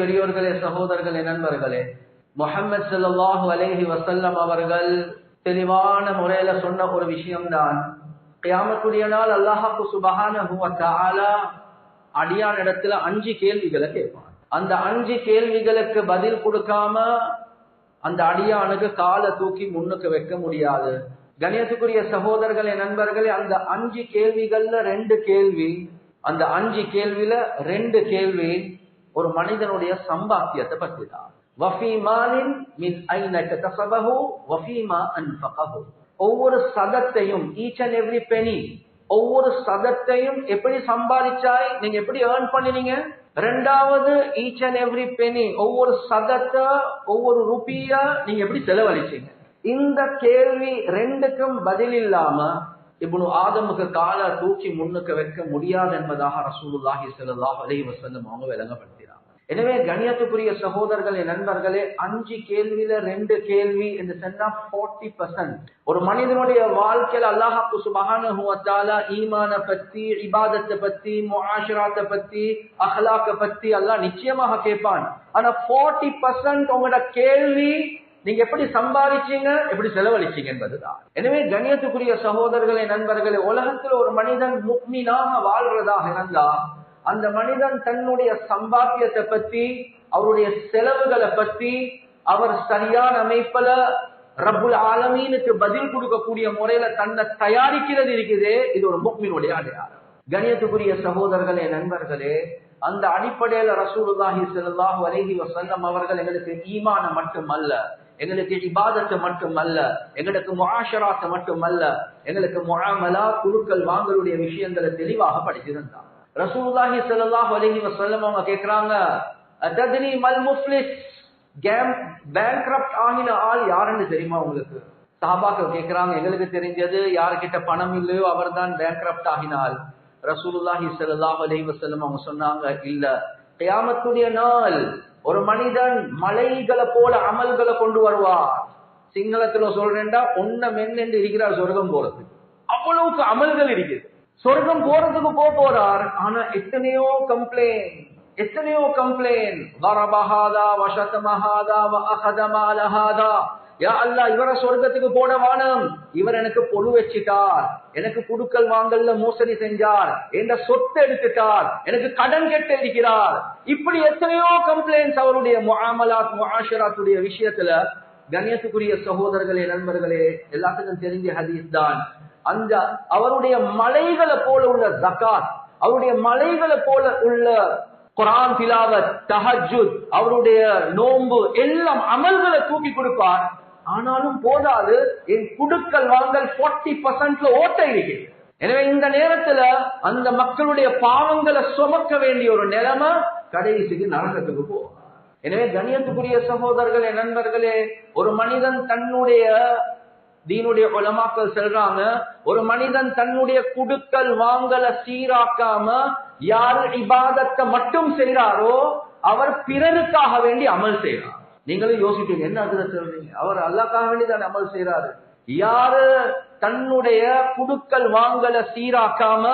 பெரியோர்களே சகோதரர்களே நண்பர்களே முகமது சல்லாஹூ அலைஹி வசல்லம் அவர்கள் தெளிவான முறையில சொன்ன ஒரு விஷயம்தான். கியாமத்துடைய நாள் அல்லாஹாக்கு சுபகான அடியான் இடத்துல அஞ்சு கேள்விகளை கேட்பான். அந்த அஞ்சு கேள்விகளுக்கு பதில் கொடுக்காம அந்த அடியானுக்கு காலை தூக்கி முன்னுக்கு வைக்க முடியாது. கணியத்துக்குரிய சகோதரர்களே நண்பர்களே அந்த அஞ்சு கேள்விகள்ல ரெண்டு கேள்வி அந்த அஞ்சு கேள்வியில ரெண்டு கேள்வி ஒரு மனிதனுடைய சம்பாத்தியத்தை பற்றி தான் வஃபீமானின் மின் வஃபீமா ஒவ்வொரு சதத்தையும் ஈச் அண்ட் எவ்ரி பெனி ஒவ்வொரு சதத்தையும் எப்படி சம்பாதிச்சாய் நீங்க எப்படி ஏர்ன் பண்ணினீங்க? ரெண்டாவது ஈச் அண்ட் எவ்ரி பெனி ஒவ்வொரு சதத்தை ஒவ்வொரு ருபியா நீங்க எப்படி செலவழிச்சீங்க? இந்த கேள்வி ரெண்டுக்கும் பதில் இல்லாம இப்னு ஆதமுக்கு கால தூக்கி முன்னுக்கு வைக்க முடியாது என்பதாக ரசூலுல்லாஹி செல்லாஹ் அலைஹி வசல்லம் அவங்க விளங்கப்படுத்தினாங்க. எனவே கணியத்துக்குரிய சகோதரர்களே நண்பர்களே அஞ்சு கேள்வியில ரெண்டு கேள்வி என்று சொன்னா போர்ட்டி பர்சன்ட் ஒரு மனிதனுடைய வாழ்க்கையில அல்லாஹாக்கு சுபகான ஈமான பத்தி இபாதத்தை பத்தி முஆஷராத்தை பத்தி அஹ்லாக்க பத்தி அல்லாஹ் நிச்சயமாக கேட்பான். ஆனா போர்ட்டி பர்சன்ட் உங்களோட கேள்வி நீங்க எப்படி சம்பாதிச்சீங்க எப்படி செலவழிச்சீங்க என்பதுதான். எனவே கணியத்துக்குரிய சகோதரர்களே நண்பர்களே உலகத்தில் ஒரு மனிதன் முக்மீனாக வாழ்றதாக இருந்தா அந்த மனிதன் தன்னுடைய சம்பாத்தியத்தை பத்தி அவருடைய செலவுகளை பத்தி அவர் சரியான அமைப்புல ரப்புல் ஆலமீனுக்கு பதில் கொடுக்கக்கூடிய முறையில தன்னை தயாரிக்கிறது இருக்குதே இது ஒரு முக்மீனுடைய அடையாளம். கணியத்துக்குரிய சகோதரர்களே நண்பர்களே அந்த அடிப்படையில ரசூலுல்லாஹி செல்லாஹு அலைஹி வசல்லம் அவர்கள் எங்களுக்கு ஈமான மட்டுமல்ல எங்களுக்கு இபாதத்தை மட்டுமல்ல எங்களுக்கு முஆஷராத்தை மட்டுமல்ல எங்களுக்கு முகாமலா குழுக்கள் வாங்கலுடைய விஷயங்களை தெளிவாக படிச்சிருந்தாங்க. ரசூல்லாஹி ஸல்லல்லாஹு அலைஹி வஸல்லம் அவங்க கேக்குறாங்க தத்ரி மல் முஃப்லிஸ்? கேம் பேங்க்ரப்ட் ஆகின ஆள் யாருன்னு தெரியுமா உங்களுக்கு? சாபாக்கள் கேட்கிறாங்க எங்களுக்கு தெரிஞ்சது யாருக்கிட்ட பணம் இல்லையோ அவர்தான் பேங்க்ரப்ட் ஆகினால் ரசூலுல்லாஹி ஸல்லல்லாஹு அலைஹி வஸல்லம் அவங்க சொன்னாங்க இல்ல கியாமத்துடைய நாள் ஒரு மனிதன் மலைகளை போல அமல்களை கொண்டு வருவார் சிங்களத்துல சொல்றேன்டா ஒன்ன மென்னு இருக்கிறார் சொர்க்கம் போறதுக்கு அவ்வளவுக்கு அமல்கள் இருக்குது. சொர்க்கம் போறதுக்கு போ போறார் ஆனா எத்தனையோ கம்ப்ளைண்ட் எத்தனையோ கம்ப்ளைண்ட் வரபஹாதா வசதமஹாதா அகதமாலஹாதா யா அல்லா இவரை சொர்க்கத்துக்கு போட வானம். இவர் எனக்கு பொழு வச்சிட்டார். எனக்கு குடுக்கல் வாங்கல்ல மோசடி செஞ்சார். என்ற சொத்து எடுத்துட்டார். எனக்கு கடன் கெட்டு இருக்கிறார். இப்படி எத்தனையோ கம்ப்ளைண்ட்ஸ் அவருடைய முகாமலாத் முகாஷராத்துடைய விஷயத்துல கண்ணியத்துக்குரிய சகோதரர்களே நண்பர்களே எல்லாத்துக்கும் தெரிஞ்ச ஹதீஸ் தான். அந்த அவருடைய மலைகளை போல உள்ள ஜக்காத் அவருடைய மலைகளை போல உள்ள குரான் திலாவத் தஹஜுத் அவருடைய நோன்பு எல்லாம் அமல்களை தூக்கி கொடுப்பார். ஆனாலும் போதாது என் குடுக்கல் வாங்கல் போர்ட்டி பர்சன்ட்ல ஓட்ட இருக்கு எனவே இந்த நேரத்துல அந்த மக்களுடைய பாவங்களை சுமக்க வேண்டிய ஒரு நிலைமை கடைசிக்கு நரகத்துக்கு போகும். எனவே கணியத்துக்குரிய சகோதரர்களே நண்பர்களே ஒரு மனிதன் தன்னுடைய தீனுடைய குலமாக்கள் செல்றாங்க ஒரு மனிதன் தன்னுடைய குடுக்கல் வாங்கல சீராக்காம யாரு இபாதத்தை மட்டும் செய்கிறாரோ அவர் பிறருக்காக வேண்டி அமல் செய்யறார் நீங்களும் யோசிப்பீங்க என்ன அதுல சொல்றீங்க? அவர் அல்லாக்காக வேண்டி தான் அமல் செய்யறாரு யாரு தன்னுடைய குடுக்கல் வாங்கல சீராக்காம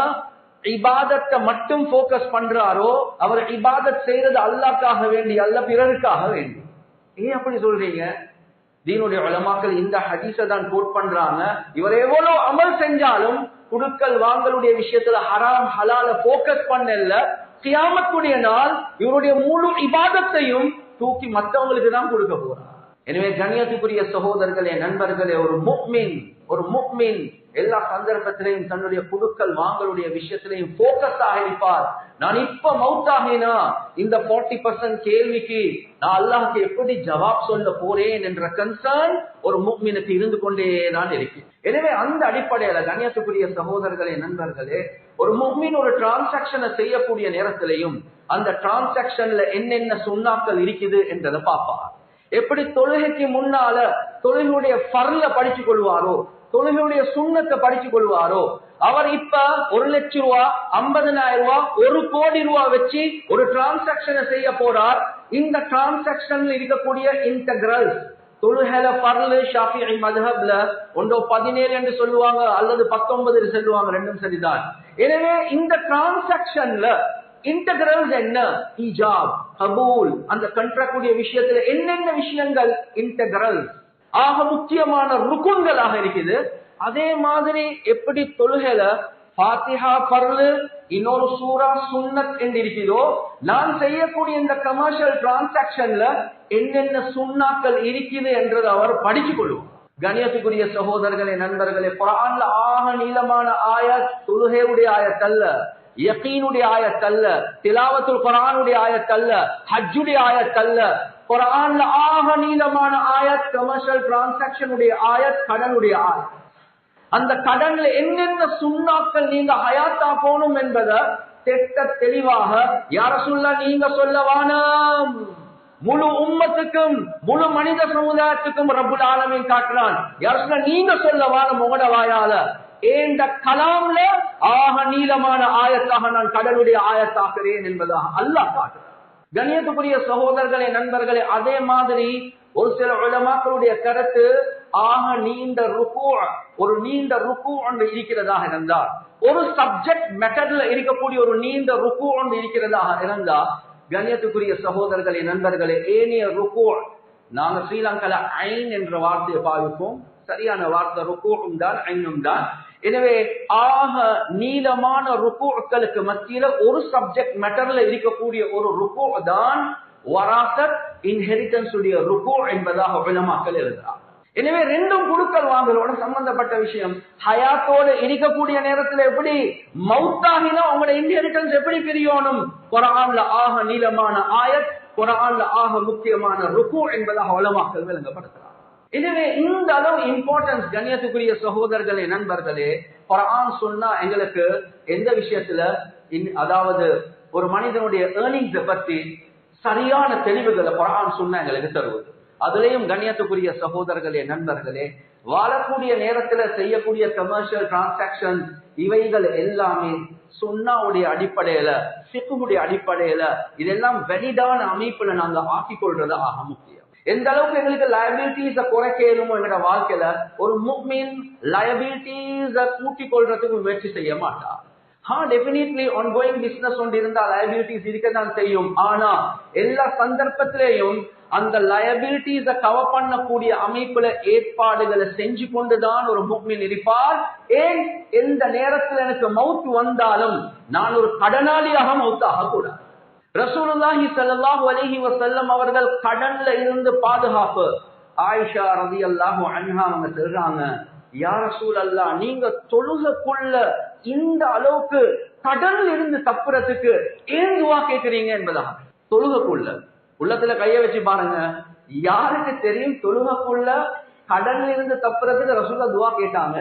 இபாதத்தை மட்டும் போக்கஸ் பண்றாரோ அவர் இபாதத் செய்யறது அல்லாக்காக வேண்டி அல்ல பிறருக்காக வேண்டி. ஏன் அப்படி சொல்றீங்க? தீனுடைய வளமாக்கள் இந்த ஹதீஸ தான் கோட் பண்றாங்க. இவர் எவ்வளவு அமல் செஞ்சாலும் குடுக்கல் வாங்கலுடைய விஷயத்துல ஹராம் ஹலால போக்கஸ் பண்ணல. கியாமத்துடைய நாள் இவருடைய முழு இபாதத்தையும் தூக்கி மற்றவங்களுக்கு தான் கொடுக்க போறான் எனவே கண்ணியத்துக்குரிய சகோதரர்களே நண்பர்களே ஒரு முக்மின் ஒரு முக்மின் எல்லா சந்தர்ப்பத்திலையும் தன்னுடைய குடுக்கல் வாங்கலுடைய விஷயத்திலையும் போக்கஸாக இருப்பார். நான் இப்ப மவுத்தாகினா இந்த போர்ட்டி பர்சன்ட் கேள்விக்கு நான் அல்லாஹுக்கு எப்படி ஜவாப் சொல்ல போறேன் என்ற கன்சர்ன் ஒரு முக்மினுக்கு இருந்து கொண்டே தான் இருக்கு. எனவே அந்த அடிப்படையில கண்ணியத்துக்குரிய சகோதரர்களே நண்பர்களே ஒரு முக்மின் ஒரு டிரான்சாக்சனை செய்யக்கூடிய நேரத்திலையும் அந்த டிரான்சாக்சன்ல என்னென்ன சுண்ணாக்கள் இருக்குது என்றதை பார்ப்பார். எப்படி தொழுகைக்கு முன்னால தொழுகையுடைய பர்ல படிச்சு கொள்வாரோ தொழுகையுடைய சுண்ணத்தை படிச்சு கொள்வாரோ அவர் இப்ப ஒரு லட்சம் ரூபா ஐம்பதனாயிரம் ரூபாய் ஒரு கோடி ரூபாய் வச்சு ஒரு டிரான்சாக்சனை செய்ய போறார். இந்த டிரான்சாக்சன்ல இருக்கக்கூடிய இன்டகிரல் தொழுகல பர்லு ஷாஃபி மதுஹப்ல ஒன்றோ பதினேழு என்று சொல்லுவாங்க அல்லது பத்தொன்பது சொல்லுவாங்க ரெண்டும் சரிதான். எனவே இந்த டிரான்சாக்சன்ல இன்டகிரல் என்ன? இஜாப் கபூல் அந்த கன்றக்கூடிய விஷயத்துல என்னென்ன விஷயங்கள்? இன்டகிரல் ஆக முக்கியமான ருக்குன்களாக இருக்குது. அதே மாதிரி எப்படி தொழுகல பாத்திஹா பர்லு இன்னொரு சூரா சுன்னத் என்று இருக்கிறதோ நான் செய்யக்கூடிய இந்த கமர்ஷியல் டிரான்சாக்சன்ல என்னென்ன சுண்ணாக்கள் இருக்குது என்றதை அவர் படிச்சு கொள்வார். கணியத்துக்குரிய சகோதரர்களே நண்பர்களே குரான்ல ஆக நீளமான ஆயத் தொழுகையுடைய ஆயத்தல்ல யக்கீனுடைய ஆயத்தல்ல திலாவத்துல் குரானுடைய ஆயத்தல்ல ஹஜ்ஜுடைய ஆயத்தல்ல. குரான்ல ஆக நீளமான ஆயத் கமர்ஷியல் டிரான்சாக்சனுடைய ஆயத் கடனுடைய ஆயத். அந்த கடன்ல என்னென்ன சுண்ணாக்கள் நீங்க ஹயாத்தா போகணும் என்பதை திட்ட தெளிவாக யார சொல்ல நீங்க சொல்லவானம் முழு உம்மத்துக்கும் முழு மனித சமுதாயத்துக்கும் ரபுல் ஆலமின் காட்டுறான் நீங்க சொல்ல வாழ முகட வாயால ஏண்ட கலாம்ல ஆக நீளமான ஆயத்தாக நான் கடலுடைய ஆயத்தாக்குறேன் என்பதாக அல்லாஹ் காட்டுறான் கணியத்துக்குரிய சகோதரர்களே நண்பர்களே அதே மாதிரி ஒரு சில உலமாக்களுடைய கருத்து ஆக நீண்ட ருக்கு ஒரு நீண்ட ருக்கு ஒன்று இருக்கிறதாக இருந்தா ஒரு சப்ஜெக்ட் மெட்டர்ல இருக்கக்கூடிய ஒரு நீண்ட ருக்கு ஒன்று இருக்கிறதாக இருந்தா கண்ணியத்துக்குரிய சகோதரர்களே நண்பர்களே ஏனைய ருக்கு. நாங்க ஸ்ரீலங்கால ஐன் என்ற வார்த்தையை பாவிப்போம். சரியான வார்த்தை ருக்கும் தான் ஐனும் தான். எனவே ஆக நீளமான ருக்குகளுக்கு மத்தியில ஒரு சப்ஜெக்ட் மேட்டர்ல இருக்கக்கூடிய ஒரு ருக்கு தான் வராசத் இன்ஹெரிட்டன்ஸ் உடைய ருக்கு என்பதாக உலமாக்கள் எழுதுறாங்க எனவே ரெண்டும் குடுக்கல் வாங்கலோட சம்பந்தப்பட்ட விஷயம். ஹயாத்தோட இருக்கக்கூடிய நேரத்துல எப்படி? மவுத்தாகினா அவங்களோட இன்ஹெரிட்டன்ஸ் எப்படி பிரியணும்? குரான்ல ஆக நீளமான ஆயத் குரான்ல ஆக முக்கியமான ருக்கு என்பதாக உலமாக்கள் விளங்கப்படுத்தலாம் எனவே இந்த அளவு இம்பார்ட்டன்ஸ் கண்ணியத்துக்குரிய சகோதரர்களே நண்பர்களே குரான் சொன்னா எங்களுக்கு எந்த விஷயத்துல? அதாவது ஒரு மனிதனுடைய ஏர்னிங்ஸை பத்தி சரியான தெளிவுகளை குரான் சொன்னா எங்களுக்கு தருவது. அதுலேயும் கண்ணியத்துக்குரிய சகோதரர்களே நண்பர்களே வாழக்கூடிய நேரத்துல செய்யக்கூடிய கமர்ஷியல் டிரான்சாக்சன் இவைகள் எல்லாமே சுண்ணாவுடைய அடிப்படையில சிக்குடைய அடிப்படையில இதெல்லாம் வெலிடான அமைப்புல நாங்க ஆக்கிக் கொள்றது ஆக முக்கியம். எந்த அளவுக்கு எங்களுக்கு லயபிலிட்டிஸ குறைக்கணுமோ எங்களோட வாழ்க்கையில ஒரு முக்மின் லயபிலிட்டிஸ கூட்டிக் கொள்றதுக்கு முயற்சி செய்ய மாட்டா ஹா டெபினெட்லி ஆன்கோயிங் பிசினஸ் ஒன்று இருந்தா லயபிலிட்டிஸ் இருக்கதான் செய்யும். ஆனா எல்லா சந்தர்ப்பத்திலேயும் அந்த லயபிலிட்டிஸ கவர் பண்ணக்கூடிய அமைப்புல ஏற்பாடுகளை செஞ்சு கொண்டுதான் ஒரு முக்மின் இருப்பார். ஏன்? எந்த நேரத்தில் எனக்கு மவுத் வந்தாலும் நான் ஒரு கடனாளியாக மவுத்தாக கூடாது ரசூலுல்லாஹி ஸல்லல்லாஹு அலைஹி வஸல்லம் அவர்கள் கடன்ல இருந்து பாதுகாப்பு. ஆயிஷா ரலியல்லாஹு அன்ஹா அவங்க சொல்றாங்க யார சூழல்லா நீங்க தொழுகக்குள்ள இந்த அளவுக்கு கடன்ல இருந்து தப்புறதுக்கு ஏன் துவா கேக்குறீங்க என்பதாக. தொழுகக்குள்ள. உள்ளத்துல கைய வச்சு பாருங்க. யாருக்கு தெரியும் தொழுகக்குள்ள கடன்ல இருந்து தப்புறதுக்கு ரசூல்லா துவா கேட்டாங்க?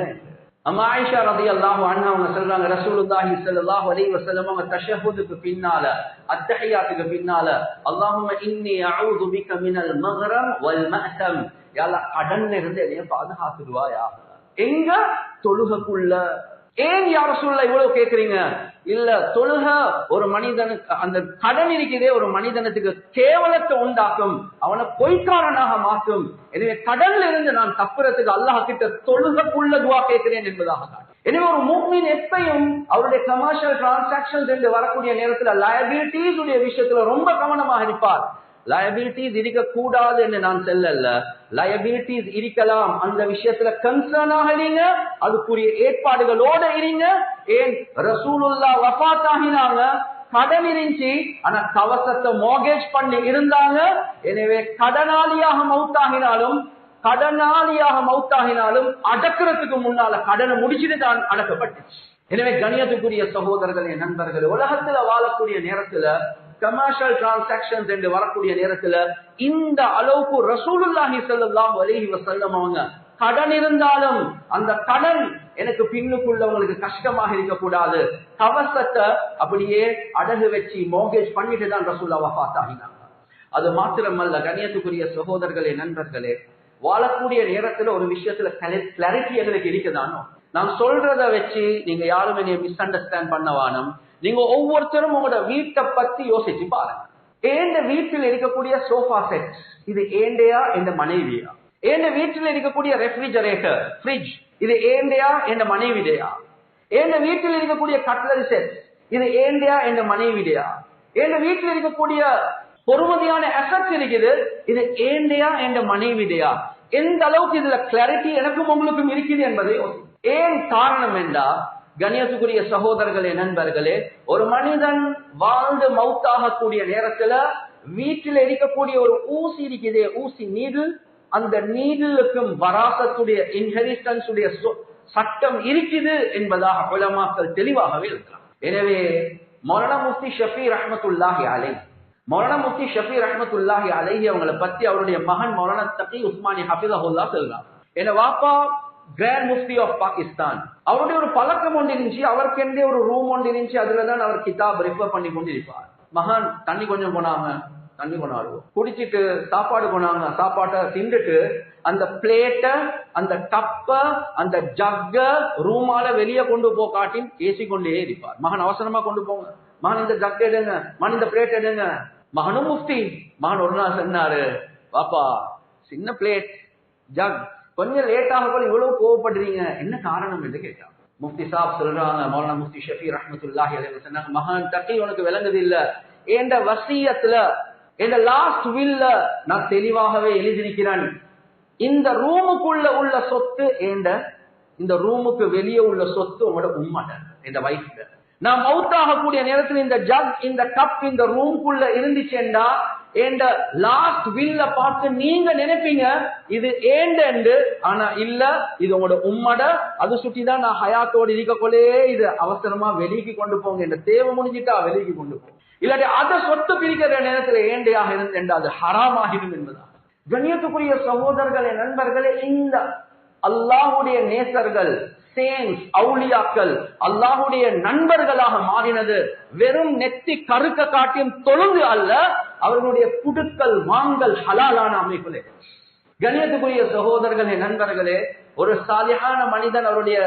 அம்மா ஆயிஷா ரதி அல்லாஹு அண்ணா அவங்க சொல்றாங்க ரசூலுல்லாஹி ஸல்லல்லாஹு அலைஹி வஸல்லம் அவங்க தஷஹுதுக்கு பின்னால அத்தஹியாத்துக்கு பின்னால அல்லாஹும்ம இன்னி அஊது பிக மினல் மக்ரம் வல் மஹ்தம். யா அல்லாஹ் கடன்ல இருந்து என்னைய பாதுகாத்துடுவாயா? எங்க தொழுகக்குள்ள? ஏன் யார சூழல இவ்வளவு கேக்குறீங்க? இல்ல தொழுக ஒரு மனிதனுக்கு அந்த கடன் இருக்கிறதே ஒரு மனிதனத்துக்கு கேவலத்தை உண்டாக்கும் அவனை பொய்க்காரனாக மாற்றும். எனவே கடன்ல இருந்து நான் தப்புறதுக்கு அல்லாஹ் கிட்ட தொழுகக்குள்ள துவா கேட்கிறேன் என்பதாக எனவே ஒரு மூமின் எப்பையும் அவருடைய கமர்ஷியல் டிரான்சாக்சன்ஸ் என்று வரக்கூடிய நேரத்துல லயபிலிட்டிஸ் உடைய விஷயத்துல ரொம்ப கவனமாக இருப்பார். லயபிலிட்டிஸ் இருக்க கூடாது என்று நான் செல்லல. லயபிலிட்டிஸ் இருக்கலாம். அந்த விஷயத்துல கன்சர்னாக இருங்க. அதுக்குரிய ஏற்பாடுகளோட இருங்க. ஏன்? ரசூலுல்லா வஃத் ஆகினாங்க கடன் இருந்துச்சு. ஆனா கவசத்தை மோகேஜ் பண்ணி இருந்தாங்க. எனவே கடனாளியாக மவுத்தாகினாலும் கடனாளியாக மவுத்தாகினாலும் அடக்கிறதுக்கு முன்னால கடனை முடிச்சுட்டு தான் அடக்கப்பட்டுச்சு. எனவே கணியத்துக்குரிய சகோதரர்களே நண்பர்களே உலகத்துல வாழக்கூடிய நேரத்துல கமர்ஷியல் டிரான்சாக்சன்ஸ் என்று வரக்கூடிய நேரத்துல இந்த அளவுக்கு ரசூலுல்லாஹி ஸல்லல்லாஹு வலிஹி வசல்லம் அவங்க கடன் இருந்தாலும் அந்த கடன் எனக்கு பின்னுக்குள்ளவங்களுக்கு கஷ்டமாக இருக்கக்கூடாது. கவசத்தை அப்படியே அடகு வச்சு மோகேஜ் பண்ணிட்டு தான் ரசூல்லாவை பார்த்தாங்க. அது மாத்திரமல்ல கணியத்துக்குரிய சகோதரர்களே நண்பர்களே வாழக்கூடிய நேரத்துல ஒரு விஷயத்துல கிளாரிட்டி எங்களுக்கு இருக்குதானோ? நான் சொல்றத வச்சு நீங்க யாரும் என்னைய மிஸ் அண்டர்ஸ்டாண்ட் பண்ணவானும் நீங்க ஒவ்வொருத்தரும் உங்களோட வீட்டை பத்தி யோசிச்சு பாருங்க. ஏண்ட வீட்டில் இருக்கக்கூடிய சோஃபா செட் இது ஏண்டையா? எந்த மனைவியா? ஏண்ட வீட்டில் இருக்கக்கூடிய ரெஃப்ரிஜரேட்டர் ஃப்ரிட்ஜ் இது ஏண்டையா? எந்த மனைவிடையா? ஏந்த வீட்டில் இருக்கக்கூடிய கட்லரி செட் இது ஏண்டையா? எந்த மனைவிடையா? ஏந்த வீட்டில் இருக்கக்கூடிய பொறுமதியான எஃபெக்ட் இருக்குது? இது ஏண்டையா? என்ற மனைவிடையா? எந்த அளவுக்கு இதுல கிளாரிட்டி எனக்கும் உங்களுக்கும் இருக்குது என்பதை ஏன் காரணம் என்றா கணியத்துக்குரிய சகோதரர்களே நண்பர்களே ஒரு மனிதன் வாழ்ந்து மவுத்தாகக்கூடிய நேரத்துல வீட்டில் இருக்கக்கூடிய ஒரு ஊசி இருக்குதே ஊசி நீடில் அந்த நீடிலுக்கும் வராசத்துடைய இன்ஹெரிஸ்டன்ஸ் உடைய சட்டம் இருக்குது என்பதாக குலமாக்கள் தெளிவாகவே இருக்கிறார். எனவே மௌலானா முஃப்தி ஷஃபி ரஹ்மத்துல்லாஹி அலை மொரண முஃப்தி ஷஃபி ரஹ்மத்துல்லாஹி அலைஹி அவங்களை பத்தி அவருடைய மகன் மௌலானா உஸ்மானி ஹஃபிதஹுல்லா சொல்றார். என வாப்பா கிராண்ட் முஃப்தி ஆஃப் பாகிஸ்தான் அவருடைய ஒரு பழக்கம் ஒன்று இருந்துச்சு அவருக்கென்றே ஒரு ரூம் ஒன்று இருந்துச்சு அதுலதான் அவர் கிதாப் ரெஃபர் பண்ணி கொண்டு இருப்பார் மகான் தண்ணி கொஞ்சம் போனாங்க தண்ணி கொண்டாடு குடிச்சிட்டு சாப்பாடு கொண்டாங்க சாப்பாட்டை தின்றுட்டு அந்த பிளேட்ட அந்த கப்ப அந்த ஜக்க ரூமால வெளியே கொண்டு போ காட்டின் ஏசி கொண்டே இருப்பார். மகன் அவசரமா கொண்டு போங்க. மகன் இந்த ஜக் எடுங்க. மகன் இந்த பிளேட் எடுங்க. மகனும் முஃப்தி. மகன் ஒரு நாள் சொன்னாரு பாப்பா சின்ன பிளேட் ஜக் கொஞ்சம் லேட் ஆக போல இவ்வளவு கோவப்படுறீங்க? என்ன காரணம் என்று கேட்டான். முஃப்தி சாப் சொல்றாங்க மௌலானா முஃப்தி ஷஃபி ரஹமத்துல்லாஹி அலைஹி சொன்னாங்க மகான் தக்கி உனக்கு விளங்குது இல்ல? என்ற வசியத்துல என்ற லாஸ்ட் வில்ல நான் தெளிவாகவே எழுதியிருக்கிறேன். இந்த ரூமுக்குள்ள உள்ள சொத்து ஏண்ட? இந்த ரூமுக்கு வெளியே உள்ள சொத்து உங்களோட உண்மை இந்த வைஃப்ட நான் மவுத் ஆகக்கூடிய நேரத்தில் இந்த ஜக் இந்த கப் இந்த ரூம்குள்ள இருந்துச்சேண்டா ஏண்ட லாஸ்ட் வில்ல பார்த்து நீங்க நினைப்பீங்க இது ஏண்டு ஆனா இல்ல இது உங்களோட உம்மட அது சுட்டிதான் நான் ஹயாத்தோடு இருக்கக்கொள்ளே இது அவசரமா வெளிக்கு கொண்டு போங்க இந்த தேவை முடிஞ்சிட்டா வெளிக்கு கொண்டு போங்க இல்லாட்டி அதை சொத்து பிரிக்கிற நேரத்துல ஏண்டையாக இருந்து அது ஹராமாகிடும் என்பதா கண்ணியத்துக்குரிய சகோதரர்களே நண்பர்களே இந்த அல்லாஹுடைய நேசர்கள் சேன்ஸ் அவுளியாக்கள் அல்லாஹுடைய நண்பர்களாக மாறினது. வெறும் நெத்தி கருக்க காட்டியும் தொழுந்து அல்ல அவர்களுடைய புடுக்கல் வாங்கல் ஹலாலான அமைப்பிலே. கணியத்துக்குரிய சகோதரர்களே நண்பர்களே ஒரு சாலியான மனிதன் அவருடைய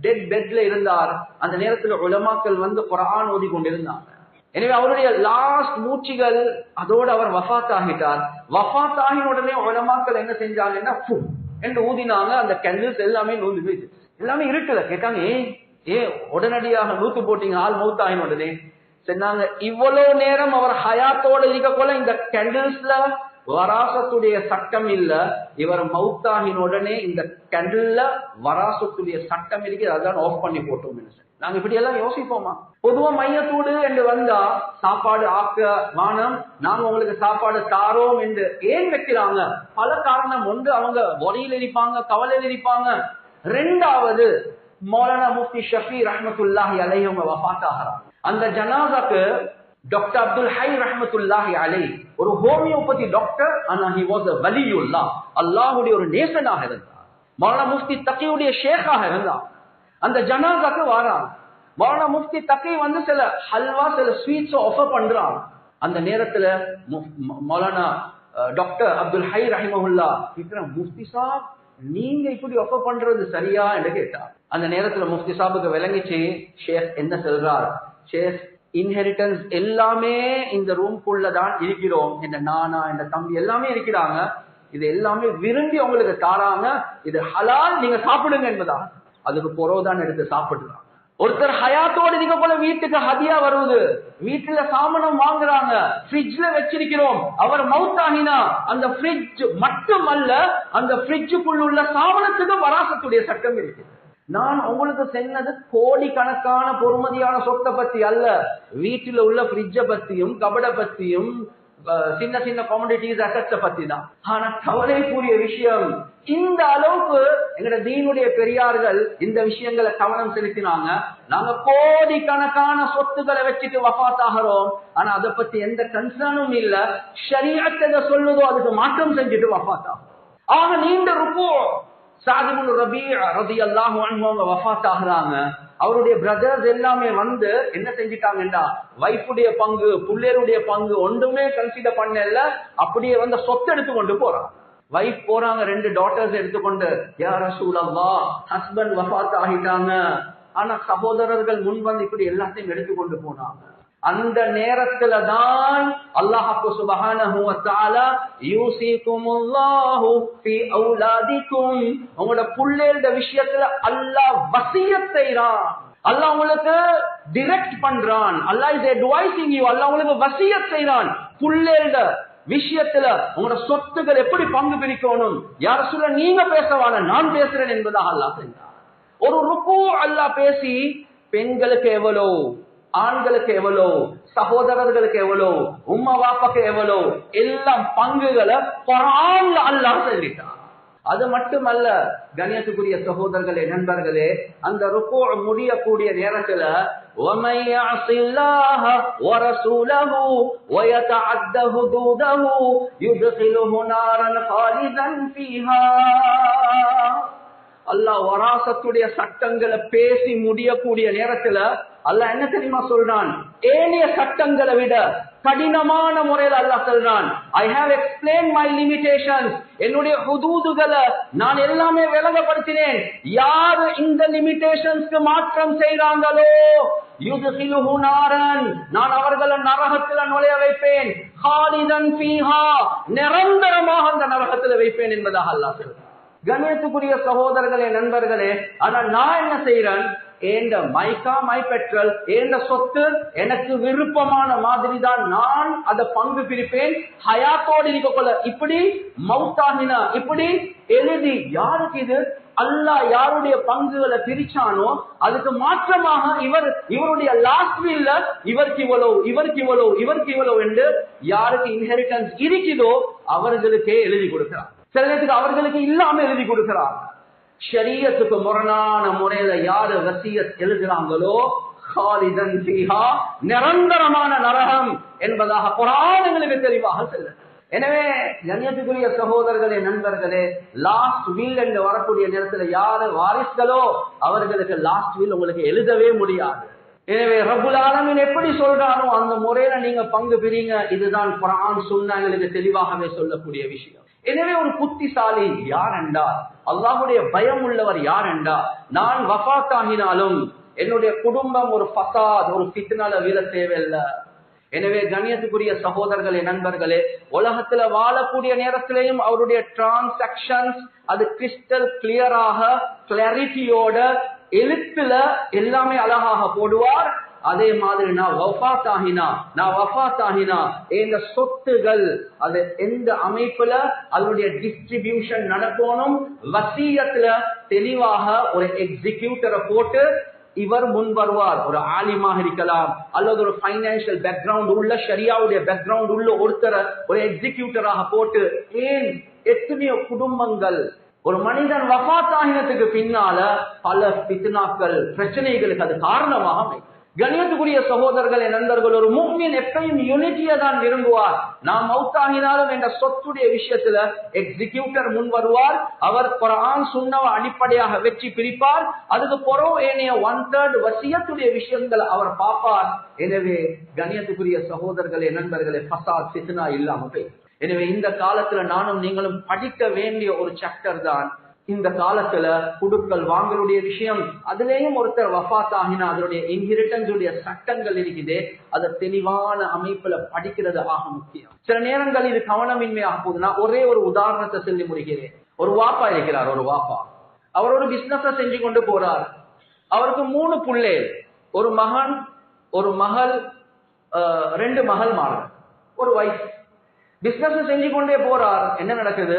டெட் பெட்ல இருந்தார். அந்த நேரத்தில் உலமாக்கள் வந்து குரான் ஓதி கொண்டிருந்தாங்க. எனவே அவருடைய லாஸ்ட் மூச்சுகள் அதோடு அவர் வஃத் ஆகிட்டார் வஃத் ஆகின உடனே உலமாக்கள் என்ன செஞ்சாங்கன்னா ஃபு என்று ஊதினாங்க. அந்த கெண்டில்ஸ் எல்லாமே நூல் போயிடுச்சு. எல்லாமே இருக்குல்ல கேட்டாங்க ஏன் ஏன் உடனடியாக நூத்து போட்டீங்க ஆள் மௌத் ஆகின உடனே சொன்னாங்க இவ்வளவு நேரம் அவர் ஹயாத்தோட இருக்க போல இந்த கேண்டில்ஸ்ல வராசத்துடைய சட்டம் இல்ல. இவர் மவுத்தாகின உடனே இந்த கேண்டில்ல வராசத்துடைய சட்டம் இருக்கு அதான் ஆஃப் பண்ணி போட்டோம். நாங்க இப்படி எல்லாம் யோசிப்போமா? பொதுவா மையத்தூடு என்று வந்தா சாப்பாடு ஆக்க வானம் நாங்க உங்களுக்கு சாப்பாடு தாரோம் என்று ஏன் வைக்கிறாங்க? பல காரணம் ஒன்று அவங்க வரியில் இருப்பாங்க கவலையில் இருப்பாங்க ரெண்டாவது மௌலானா முஃப்தி ஷஃபி ரஹமத்துல்லாஹி அலை அவங்க வஃத் ஆகிறாங்க அந்த ஜனாதாக்கு டாக்டர் அப்துல் ஹை ரஹமத்துல்லாஹி அலை ஒரு ஹோமியோபதி டாக்டர் ஆனா ஹி வாஸ் வலியுல்லா. அல்லாஹுடைய ஒரு நேசனாக இருந்தார் மௌலானா முஃப்தி தக்கியுடைய ஷேக்காக இருந்தார் அந்த ஜனாதாக்கு வாரான். மௌலானா முஃப்தி தக்கி வந்து சில ஹல்வா சில ஸ்வீட்ஸ் ஆஃபர் பண்றான். அந்த நேரத்துல மௌலானா டாக்டர் அப்துல் ஹை ரஹிமஹுல்லா முஃப்தி சாப் நீங்க இப்படி ஒப்ப பண்றது சரியா என்று கேட்டார் அந்த நேரத்துல முஃப்தி சாபுக்கு விளங்கிச்சு ஷேஃப் என்ன சொல்றார்? ஷேஃப் இன்ஹெரிட்டன்ஸ் எல்லாமே இந்த ரூம்குள்ளதான் இருக்கிறோம். இந்த நானா இந்த தம்பி எல்லாமே இருக்கிறாங்க. இது எல்லாமே விரும்பி உங்களுக்கு தாராங்க. இது ஹலால் நீங்க சாப்பிடுங்க என்பதா அதுக்கு பொறவுதான் எடுத்து சாப்பிடுறாங்க ஒருத்தர் ஹயாத்தோடு இருக்க போல வீட்டுக்கு ஹதியா வருவது வீட்டுல சாமனம் வாங்குறாங்க ஃப்ரிட்ஜ்ல வச்சிருக்கிறோம் அவர் மவுத் ஆகினா அந்த ஃப்ரிட்ஜ் அல்ல அந்த ஃப்ரிட்ஜுக்குள்ள உள்ள சாமனத்துக்கு வராசத்துடைய சட்டம் இருக்கு நான் உங்களுக்கு சென்னது கோடிக்கணக்கான பொறுமதியான சொத்தை பத்தி அல்ல. வீட்டில் உள்ள ஃப்ரிட்ஜை பத்தியும் கபட பத்தியும் சின்ன சின்ன காமடிட்டிஸ் அசட்ஸ பத்தி தான் ஆனா கவலைக்குரிய விஷயம் இந்த அளவுக்கு எங்கட தீனுடைய பெரியார்கள் இந்த விஷயங்களை கவனம் செலுத்தினாங்க நாங்க கோடிக்கணக்கான சொத்துக்களை வச்சுட்டு வஃத் ஆனா அதை பத்தி எந்த கன்சர்னும் இல்ல ஷரியத்தை சொல்லுதோ அதுக்கு மாற்றம் செஞ்சுட்டு வஃத் ஆக நீண்ட ருப்போ சாதிபுல் ரபி ரபி அல்லாஹ் அவங்க வஃத் ஆகுறாங்க அவருடைய பிரதர்ஸ் எல்லாமே வந்து என்ன செஞ்சிட்டாங்கன்னா வைஃபுடைய பங்கு புள்ளையருடைய பங்கு ஒன்றுமே கன்சிடர் பண்ணல. அப்படியே வந்து சொத்து எடுத்து கொண்டு வைஃப் போறாங்க ரெண்டு டாட்டர்ஸ் எடுத்துக்கொண்டு யார் சூழல்லா ஹஸ்பண்ட் வஃத் ஆகிட்டாங்க. ஆனா சகோதரர்கள் முன் வந்து இப்படி எல்லாத்தையும் எடுத்துக்கொண்டு போனாங்க. அந்த நேரத்துல தான் அல்லாஹு சுபஹானஹு வ தஆலா யூசிகுமுல்லாஹு ஃபீ அவுலாதிக்கும் உங்களோட புள்ளையோட விஷயத்துல அல்லாஹ் வசியத் செய்றான். அல்லாஹ் உங்களுக்கு டிரெக்ட் பண்றான். Allah is advising you Allah உங்களுக்கு வசியத் செய்றான். புள்ளேட விஷயத்துல உங்களோட சொத்துக்கள் எப்படி பங்கு பிரிக்கணும்? யார சொல்ல நீங்க பேசவான நான் பேசுறேன் என்பதாக அல்லாஹ் சென்றான் ஒரு ருக்கு அல்லாஹ் பேசி பெண்களுக்கு எவ்வளோ ஆண்களுக்கு எவ்வளோ சகோதரர்களுக்கு எவ்வளோ உம்மா வாப்பாக்கு எவ்வளோ எல்லாம் பங்குகளை பொறாங்க அல்லா சொல்லிட்டான். அது மட்டுமல்ல கணியத்துக்குரிய சகோதரர்களே நண்பர்களே அந்த ருக்கோ முடியக்கூடிய நேரத்துல அல்லா வராசத்துடைய சட்டங்களை பேசி முடியக்கூடிய நேரத்துல அல்ல என்ன தெரியுமா சொல்றான்? ஏனைய சட்டங்களை விட கடினமான முறையில் அல்லாஹ் சொல்றான். I have explain my limitations என்னுடைய ஹுதூதுகளை நான் எல்லாமே விளங்கப்படுத்தினேன். யாரு இந்த லிமிடேஷன்ஸ்க்கு மாற்றம் செய்றாங்களோ? நான் அவர்களை நரகத்துல நுழைய வைப்பேன். நிரந்தரமாக அந்த நரகத்துல வைப்பேன் என்பதாக அல்லாஹ் சொல்றேன். கணேசுக்குரிய சகோதரர்களே நண்பர்களே ஆனா நான் என்ன செய்யறேன் ஏண்ட மைக்கா மை பெற்றல் ஏண்ட சொத்து? எனக்கு விருப்பமான மாதிரி தான் நான் அதை பங்கு பிரிப்பேன். ஹயாத்தோடு இருக்கக்குள்ள இப்படி மவுத்தாகினா இப்படி எழுதி யாருக்கு இது? அல்லாஹ் யாருடைய பங்குகளை பிரிச்சானோ அதுக்கு மாற்றமாக இவர் இவருடைய லாஸ்ட் வீல்ல இவருக்கு இவ்வளவு இவருக்கு இவ்வளவு இவருக்கு இவ்வளவு என்று யாருக்கு இன்ஹெரிட்டன்ஸ் இருக்குதோ அவர்களுக்கே எழுதி கொடுக்கிறார். சில நேரத்துக்கு அவர்களுக்கு இல்லாம எழுதி கொடுக்கிறார். ஷரியத்துக்கு முரணான முறையில யாரு வசியத் எழுதுறாங்களோ ஹாலிதன் ஃபீஹா நிரந்தரமான நரகம் என்பதாக புராணங்களுக்கு தெளிவாக செல்லுது. எனவே கண்ணியத்துக்குரிய சகோதரர்களே நண்பர்களே லாஸ்ட் வீல் என்று வரக்கூடிய நேரத்துல யாரு வாரிசுகளோ அவர்களுக்கு லாஸ்ட் வீல் உங்களுக்கு எழுதவே முடியாது. எனவே ரபுல் ஆலமின் எப்படி சொல்றாரோ அந்த முறையில நீங்க பங்கு பெறீங்க இதுதான் குரான் சொன்னா எங்களுக்கு தெளிவாகவே சொல்லக்கூடிய விஷயம். எனவே ஒரு புத்திசாலி யார் என்றார் அல்லாஹுடைய பயம் உள்ளவர் யார் என்றார் நான் வஃத் என்னுடைய குடும்பம் ஒரு பசாத் ஒரு பித்னால வீர தேவையில்லை. எனவே கணியத்துக்குரிய சகோதரர்களே நண்பர்களே உலகத்துல வாழக்கூடிய நேரத்திலேயும் அவருடைய டிரான்சாக்சன்ஸ் அது கிறிஸ்டல் கிளியராக கிளாரிட்டியோட எழுத்துல எல்லாமே அழகாக போடுவார். அதே மாதிரி நான் வஃத் ஆகினா நான் வஃத் ஆகினா எங்க சொத்துகள் அது எந்த அமைப்புல அதனுடைய டிஸ்ட்ரிபியூஷன் நடக்கணும் வசியத்துல தெளிவாக ஒரு எக்ஸிக்யூட்டரை போட்டு இவர் முன் வருவார். ஒரு ஆலிமாக இருக்கலாம் அல்லது ஒரு பைனான்சியல் பேக்ரவுண்ட் உள்ள ஷரியாவுடைய பேக்ரவுண்ட் உள்ள ஒருத்தரை ஒரு எக்ஸிக்யூட்டராக போட்டு ஏன் எத்தனையோ குடும்பங்கள் ஒரு மனிதன் வபாத்தாகினத்துக்கு பின்னால பல பித்னாக்கள் பிரச்சனைகளுக்கு அது காரணமாக அமைக்கும் கணியத்துக்குரிய சகோதரர்களே நண்பர்கள் ஒரு முக்மின் எப்பயும் யூனிட்டியை தான் விரும்புவார். நாம் மௌத்தாகினாலும் என்ற சொத்துடைய விஷயத்துல எக்ஸிக்யூட்டர் முன் வருவார். அவர் குரான் சுண்ணவ அடிப்படையாக வெற்றி பிரிப்பார் அதுக்கு புறம் ஏனைய ஒன் தேர்ட் வசியத்துடைய விஷயங்கள் அவர் பார்ப்பார். எனவே கணியத்துக்குரிய சகோதரர்களே நண்பர்களே பசாத் சித்னா இல்லாம போய் எனவே இந்த காலத்துல நானும் நீங்களும் படிக்க வேண்டிய ஒரு சாப்டர் தான். இந்த காலத்துல குடுக்கல் வாங்கலுடைய விஷயம் அதுலயும் ஒருத்தர் வஃத் ஆகினா அதனுடைய இன்ஹெரிட்டன்ஸுடைய சட்டங்கள் இருக்குது அதை தெளிவான அமைப்புல படிக்கிறது ஆக முக்கியம். சில நேரங்கள் இது கவனமின்மையாக போகுதுன்னா ஒரே ஒரு உதாரணத்தை சொல்லி முடிகிறேன் ஒரு வாப்பா இருக்கிறார் ஒரு வாப்பா. அவர் ஒரு பிசினஸ செஞ்சு கொண்டு போறார். அவருக்கு மூணு புள்ளே. ஒரு மகன் ஒரு மகள் ரெண்டு மகள் மாறன் ஒரு வைஃப் பிசினஸ் செஞ்சு கொண்டே போறார். என்ன நடக்குது?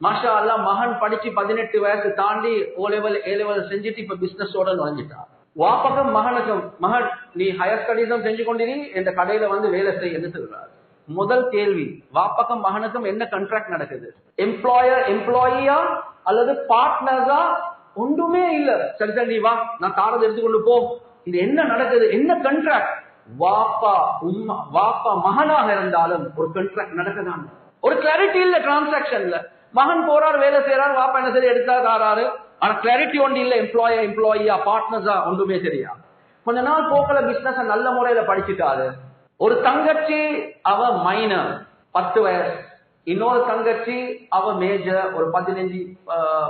மாஷா அல்லா மகன் படிச்சு பதினெட்டு வயசு தாண்டி ஓ லெவல் ஏ லெவல் செஞ்சுட்டு இப்ப பிசினஸோட நுழைஞ்சிட்டான் வாப்பகம் மகனுக்கு மகன் நீ ஹையர் ஸ்டடீஸும் செஞ்சு கொண்டிரு இந்த கடையில வந்து வேலை செய்ய சொல்றாரு. முதல் கேள்வி வாப்பகம் மகனுக்கும் என்ன கண்ட்ராக்ட் நடக்குது? எம்ப்ளாயர் எம்ப்ளாயியா அல்லது பார்ட்னர்ஸா ஒன்றுமே இல்ல. சரி சரி நீ வா நான் தாரதை எடுத்துக்கொண்டு போ. இது என்ன நடக்குது? என்ன கண்ட்ராக்ட் வாப்பா உம்மா வாப்பா மகனாக இருந்தாலும் ஒரு கண்ட்ராக்ட் நடக்குதான் ஒரு கிளாரிட்டி இல்ல டிரான்சாக்சன்ல மகன் போறார் வேலை செய்யறாரு வாப்பா என்ன சரி எடுத்தா தாராரு. ஆனா கிளாரிட்டி ஒன்று இல்ல எம்ப்ளாயா எம்ப்ளாயியா பார்ட்னர்ஸா ஒன்றுமே தெரியா கொஞ்ச நாள் போக்கல பிசினஸ் நல்ல முறையில படிச்சுட்டாரு. ஒரு தங்கச்சி அவ மைனர் பத்து வயசு. இன்னொரு தங்கச்சி அவ மேஜர் ஒரு பதினஞ்சு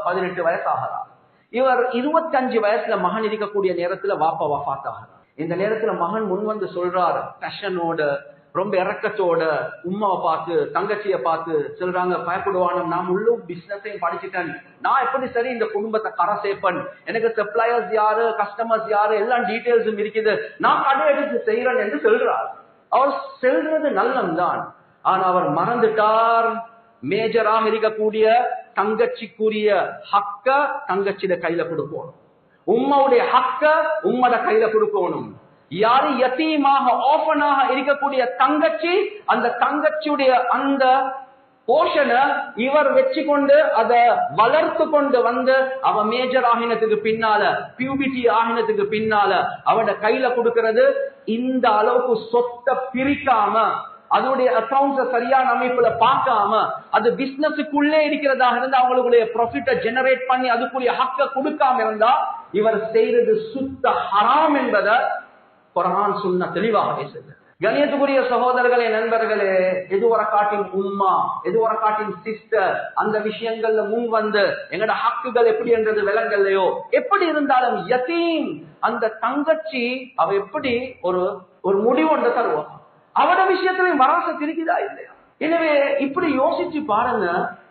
பதினெட்டு வயசு ஆகிறார் இவர் இருபத்தஞ்சு வயசுல மகன் இருக்கக்கூடிய நேரத்துல வாப்பா வஃத் ஆகிறார் இந்த நேரத்துல மகன் முன் வந்து சொல்றார் பேஷனோட ரொம்ப இறக்கத்தோட உம்மாவை பார்த்து தங்கச்சிய பார்த்து சொல்றாங்க பயப்படுவான நான் உள்ளும் பிசினஸையும் படிச்சுட்டேன். நான் எப்படி சரி இந்த குடும்பத்தை கரை சேர்ப்பேன்? எனக்கு சப்ளையர்ஸ் யாரு கஸ்டமர்ஸ் யாரு எல்லாம் டீட்டெயில்ஸும் இருக்குது. நான் கடை எடுத்து செய்யறேன் என்று சொல்றார். அவர் செல்றது நல்லம்தான். ஆனா அவர் மறந்துட்டார். மேஜராக இருக்கக்கூடிய தங்கச்சிக்குரிய ஹக்க தங்கச்சிட கையில கொடுக்கணும். உம்மாவுடைய ஹக்க உம்மட கையில கொடுக்கணும். யாரு யத்தீமாக ஓபனாக இருக்கக்கூடிய தங்கச்சி அந்த தங்கச்சியுடைய அந்த போஷனை இவர் வச்சு கொண்டு அத வளர்த்து கொண்டு வந்து அவ மேஜர் ஆகினத்துக்கு பின்னால பியூபிட்டி ஆகினத்துக்கு பின்னால அவட கையில கொடுக்கறது. இந்த அளவுக்கு சொத்தை பிரிக்காம அதனுடைய அக்கௌண்ட்ஸ சரியான அமைப்புல பார்க்காம அது பிசினஸுக்குள்ளே இருக்கிறதாக இருந்தா அவங்களுடைய ப்ராஃபிட்டை ஜெனரேட் பண்ணி அதுக்குரிய ஹக்க கொடுக்காம இருந்தா இவர் செய்யறது சுத்த ஹராம் என்பதை குரான் சுண்ண தெளிவாக பேசுது கணியத்துக்குரிய சகோதரர்களே நண்பர்களே எது காட்டின் உம்மா எது காட்டின் சிஸ்டர் அந்த விஷயங்கள்ல முன் வந்து எங்கட ஹக்குகள் எப்படி என்றது விலங்கல்லையோ எப்படி இருந்தாலும் யத்தீம் அந்த தங்கச்சி அவ எப்படி ஒரு ஒரு முடிவு ஒன்று தருவா? அவட விஷயத்திலையும் வராசத்து திருக்குதா இல்லையா? எனவே இப்படி யோசிச்சு பாருங்க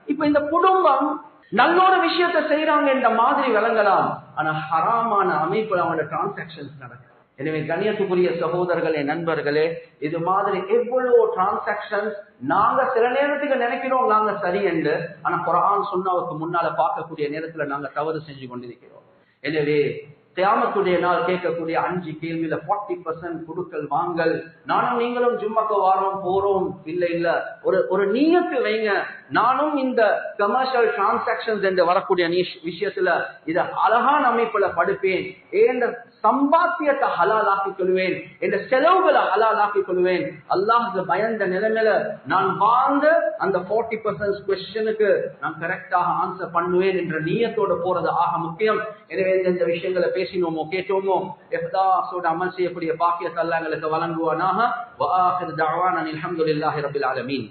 இப்ப இந்த குடும்பம் நல்ல ஒரு விஷயத்தை செய்யறாங்க என்ற மாதிரி விளங்கலாம். ஆனா ஹராமான அமைப்புல அவனோட டிரான்சாக்சன்ஸ் நடக்கும் எனவே கண்ணியத்துக்குரிய சகோதரர்களே நண்பர்களே இது மாதிரி எவ்வளவு டிரான்சாக்சன்ஸ் நாங்க சில நேரத்துக்கு நினைக்கிறோம் நாங்க சரி என்று ஆனா குரான் சொன்னாவுக்கு முன்னால பார்க்கக்கூடிய நேரத்துல நாங்க தவறு செஞ்சு கொண்டிருக்கிறோம். எனவே தியாமத்துடைய நாள் கேட்கக்கூடிய அஞ்சு கேள்வியில ஃபார்ட்டி பர்சன்ட் குடுக்கல் வாங்கல். நானும் நீங்களும் ஜும்மக்கு வாரோம் போறோம். இல்ல இல்ல. ஒரு ஒரு நீயத்து வைங்க. நானும் இந்த கமர்ஷியல் டிரான்சாக்சன்ஸ் என்று வரக்கூடிய விஷயத்துல இத அழகான அமைப்புல படுப்பேன். ஏன் சம்பாத்தியத்தை ஹலாலாக்கிக் கொள்வேன் என்ற செலவுகளை ஹலாலாக்கிக் கொள்வேன். அல்லாஹ் பயந்த நிலைமையில நான் வாழ்ந்த அந்த ஃபார்ட்டி பர்சன்ட் கொஸ்டனுக்கு நான் கரெக்டாக ஆன்சர் பண்ணுவேன் என்ற நீயத்தோட போறது ஆக முக்கியம். எனவே எந்தெந்த விஷயங்களை பேசினோமோ கேட்டோமோ எஃப்தாஸோட அமல் செய்யக்கூடிய பாக்கியத்தை அல்ல எங்களுக்கு வழங்குவானாக. வாஹிர் தஅவானா ஆலமீன்.